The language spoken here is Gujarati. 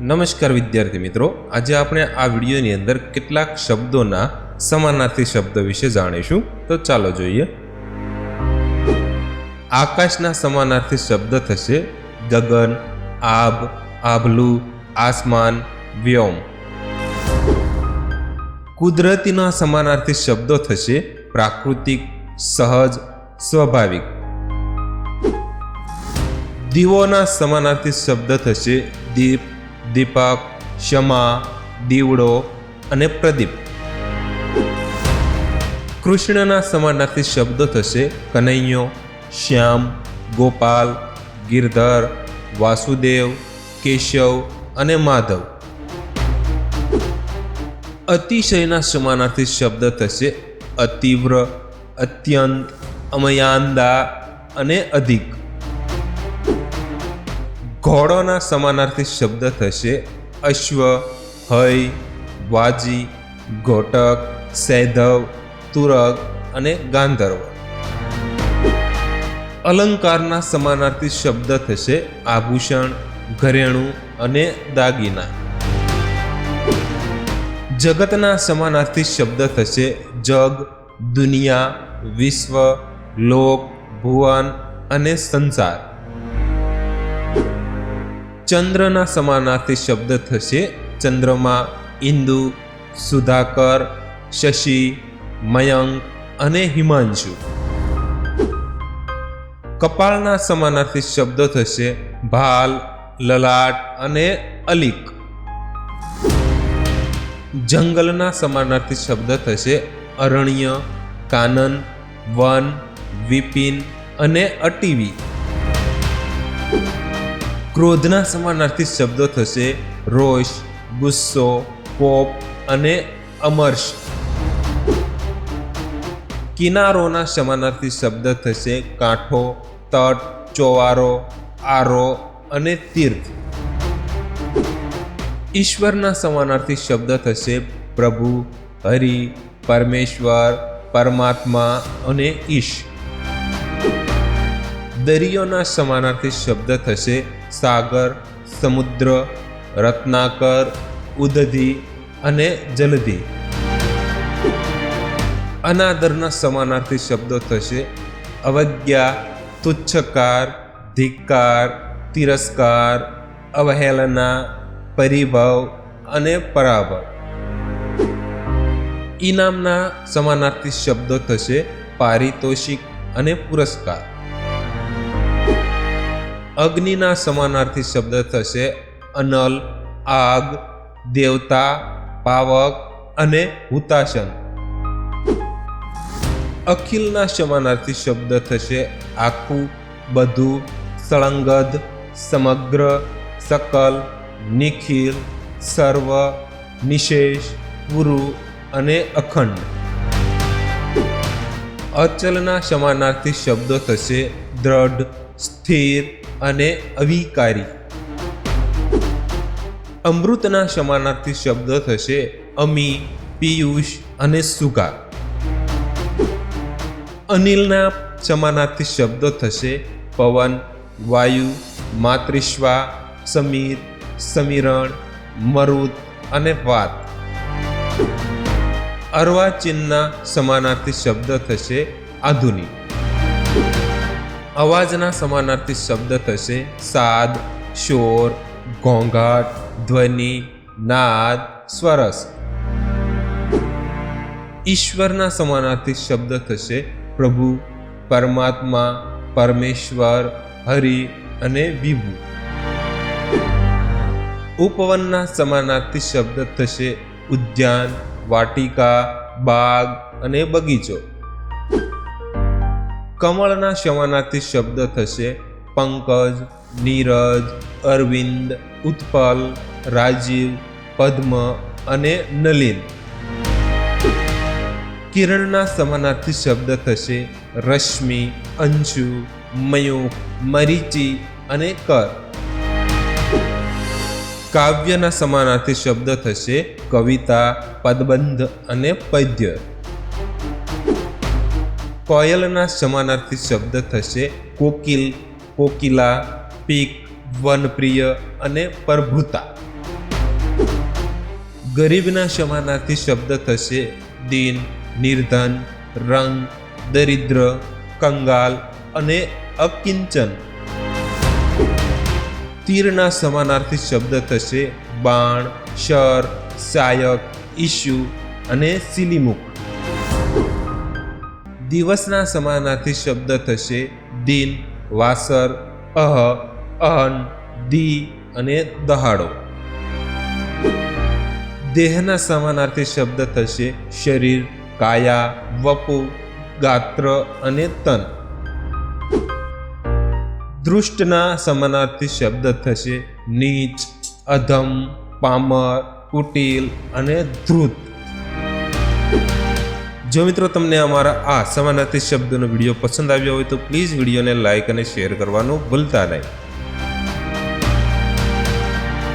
નમસ્કાર વિદ્યાર્થી મિત્રો. આજે આપણે આ વિડીયોની અંદર કેટલાક શબ્દોના સમાનાર્થી શબ્દ વિશે જાણીશું. તો ચાલો જોઈએ. આકાશના સમાનાર્થી શબ્દ થશે ગગન, આભ, આભલું, આસમાન, વ્યોમ. કુદરતીના સમાનાર્થી શબ્દો થશે પ્રાકૃતિક, સહજ, સ્વાભાવિક. દીવોના સમાનાર્થી શબ્દ થશે દીપ દીપક, ક્ષમા, દીવડો અને પ્રદીપ. કૃષ્ણના સમાનાર્થી શબ્દો થશે કનૈયો, શ્યામ, ગોપાલ, ગિરધર, વાસુદેવ, કેશવ અને માધવ. અતિશયના સમાનાર્થી શબ્દ થશે અતીવ્ર, અત્યંત અમયાંદા અને અધિક. ઘોડોના સમાનાર્થી શબ્દ થશે અશ્વ, હય, વાજી, ઘોટક, સૈધવ, તુરગ અને ગાંધર્વ. અલંકારના સમાનાર્થી શબ્દ થશે આભૂષણ, ઘરેણું અને દાગીના. જગતના સમાનાર્થી શબ્દ થશે જગ, દુનિયા, વિશ્વ, લોક, ભુવન અને સંસાર. ચંદ્રના સમાનાર્થી શબ્દ થશે. ચંદ્રમા ઇન્દુ, સુધાકર, શશી, મયંક અને હિમાંશુ. કપાળના સમાનાર્થી શબ્દો થશે ભાલ, લલાટ અને અલિક. જંગલના સમાનાર્થી શબ્દ થશે અરણ્ય, કાનન, વન, વિપિન અને અટીવી. ક્રોધના સમાનાર્થી શબ્દો થશે રોષ, ગુસ્સો, કોપ અને અમર્ષ. કિનારોના સમાનાર્થી શબ્દ થશે કાંઠો, તટ, ચોવારો, આરો અને તીર્થ. ઈશ્વરના સમાનાર્થી શબ્દ થશે પ્રભુ, હરિ, પરમેશ્વર, પરમાત્મા અને ઈશ. દરિયોના સમાનાર્થી શબ્દ થશે. સાગર, સમુદ્ર, રત્નાકર, ઉદધિ અને જલધિ. અનાદરના સમાનાર્થી શબ્દો થશે. અવજ્ઞા, તુચ્છકાર, ધિક્કાર, તિરસ્કાર, અવહેલના, પરિભવ અને પરાભવ. ઇનામના સમાનાર્થી શબ્દો થશે પારિતોષિક અને પુરસ્કાર. અગ્નિના સમાનાર્થી શબ્દ થશે. અનલ, આગ, દેવતા, પાવક અને હુતાશન. અખિલના સમાનાર્થી શબ્દ થશે આખું, બધું, સળંગદ, સમગ્ર, સકલ, નિખિલ, સર્વ, નિશેષ પુરુ અને અખંડ. અચલના સમાનાર્થી શબ્દો થશે દ્રઢ, સ્થિર અને અવિકારી. અમૃતના સમાનાર્થી શબ્દો થશે અમી, પિયુષ અને સુગા. અનિલના સમાનાર્થી શબ્દો થશે પવન, વાયુ, માતૃશ્વા, સમીર, સમીરણ, મરુદ અને વાત અર્વાચીનના સમાનાર્થી શબ્દ થશે આધુનિક. અવાજના સમાનાર્થી શબ્દ થશે સાદ, શોર, ઘોંઘાટ, ધ્વનિ, નાદ, સ્વરસ. ઈશ્વરના સમાનાર્થી શબ્દ થશે પ્રભુ, પરમાત્મા, પરમેશ્વર, હરિ અને વિભુ. ઉપવનના સમાનાર્થી શબ્દ થશે ઉદ્યાન, વાટિકા, બાગ અને બગીચો. કમળના સમાનાર્થી શબ્દ થશે. પંકજ, નીરજ, અરવિંદ, ઉત્પલ, રાજીવ, પદ્મ અને નલિન. કિરણના સમાનાર્થી શબ્દ થશે રશ્મિ અંશુ મયુખ મરીચી અને કર. કાવ્યના સમાનાર્થી શબ્દ થશે કવિતા, પદબંધ અને પદ્ય. કોયલના સમાનાર્થી શબ્દ થશે કોકિલ, કોકિલા, પીક, વનપ્રિય અને પરભૃતા. ગરીબના સમાનાર્થી શબ્દ થશે દિન, નિર્ધન, રંગ, દરિદ્ર, કંગાલ અને અકિંચન. તીરના સમાનાર્થી શબ્દ થશે બાણ, શર, સાયક, ઈશુ અને સિલીમુખ દિવસના સમાનાર્થી શબ્દ થશે દિન, વાસર, અહ, અહન, દી અને દહાડો. દેહના સમાનાર્થી શબ્દ થશે શરીર, કાયા, વપુ, ગાત્ર અને તન. દૃષ્ટના સમાનાર્થી શબ્દ થશે નીચ, અધમ, પામર, કુટિલ અને ધ્રુત જો મિત્રો તમને અમારા આ સમાનાર્થી શબ્દનો વીડિયો પસંદ આવ્યો હોય તો પ્લીઝ વિડીયોને લાઇક અને શેર કરવાનું ભૂલતા નહીં.